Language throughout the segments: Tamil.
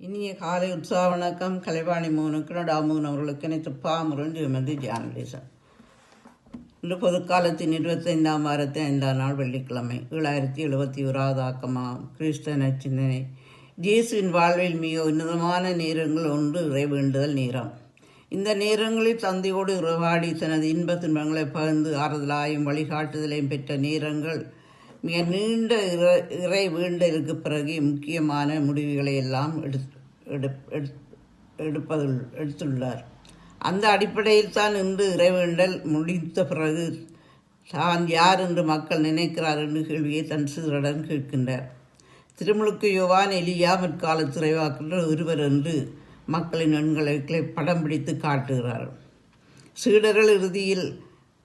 இனிய காலை உற்சாக வணக்கம். கலைவாணி மோகனுக்கு நடாமோகன் அவர்களுக்கு அனைத்து பாமரன் ஜெயமதி ஜானலேசன் இன்று பொதுக்காலத்தின் இருபத்தைந்தாம் வாரத்தை ஐந்தாம் நாள் வெள்ளிக்கிழமை ஏழாயிரத்தி எழுபத்தி ஓராவது ஆக்கமாம் கிறிஸ்தன சிந்தனை ஜேசுவின் வாழ்வில் மிக உன்னதமான நேரங்கள் ஒன்று இறை வேண்டுதல் நேரம். இந்த நேரங்களில் தந்தையோடு உறவாடி தனது இன்ப துன்பங்களை பகிர்ந்து ஆறுதலாயும் வழிகாட்டுதலையும் பெற்ற நேரங்கள் மிக நீண்ட இற இறை வீண்டலுக்கு பிறகு முக்கியமான முடிவுகளை எல்லாம் எடுத்து எடுப் எடுத்துள்ளார். அந்த அடிப்படையில் தான் இன்று இறைவேண்டல் முடித்த பிறகு தான் யார் என்று மக்கள் நினைக்கிறார் என்று கேள்வியை தன் சிறுடன் கேட்கின்றார். திருமுழுக்கு யோவான் எலியா முற்கால திரைவாக்கின்ற ஒருவர் என்று மக்களின் எண்களை படம் பிடித்து காட்டுகிறார். சீடர்கள் இறுதியில்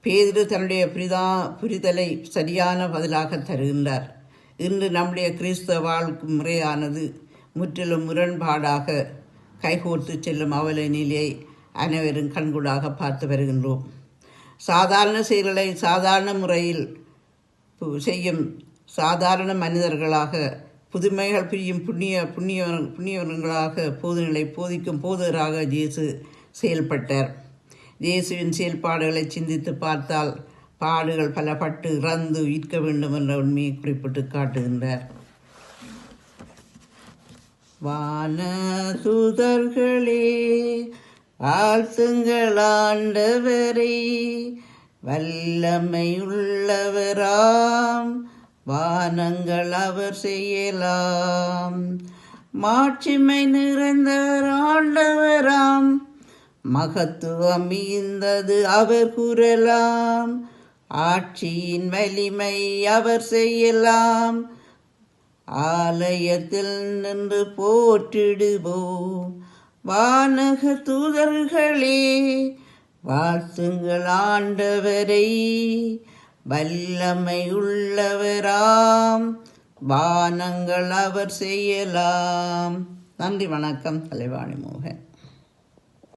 பேதிரு தன்னுடைய புரிதா புரிதலை சரியான பதிலாக தருகின்றார். இன்று நம்முடைய கிறிஸ்தவ வாழ்க்கை முறையானது முற்றிலும் முரண்பாடாக கைகோர்த்து செல்லும் அவல நிலையை அனைவரும் கண்கூடாக பார்த்து வருகின்றோம். சாதாரண செயல்களை சாதாரண முறையில் பு- செய்யும் சாதாரண மனிதர்களாக புதுமைகள் புரியும் புண்ணிய புண்ணிய புண்ணியவர்களாக போதுநிலை போதிக்கும் போதராக இயேசு செயல்பட்டார். இயேசுவின் செயல்பாடுகளை சிந்தித்து பார்த்தால் பாடுகள் பல பட்டு இறந்து ஈர்க்க வேண்டும் என்ற உண்மையை குறிப்பிட்டு காட்டுகின்றார். வான தூதர்களே வாழ்த்துங்கள் வல்லமையுள்ளவராம் வானங்கள் அவர் செய்யலாம். மாட்சிமை நிறைந்தவர் ஆண்டவராம் மகத்துவம் மிகுந்தது அவர் கூறலாம் ஆட்சியின் வலிமை அவர் செய்யலாம். ஆலயத்தில் நின்று போற்றிடுவோம். வானக தூதர்களே வாழ்த்துங்கள் ஆண்டவரை. வல்லமை உள்ளவராம். வானங்கள் அவர் செய்யலாம். நன்றி வணக்கம் தலைவாணி மோகன்.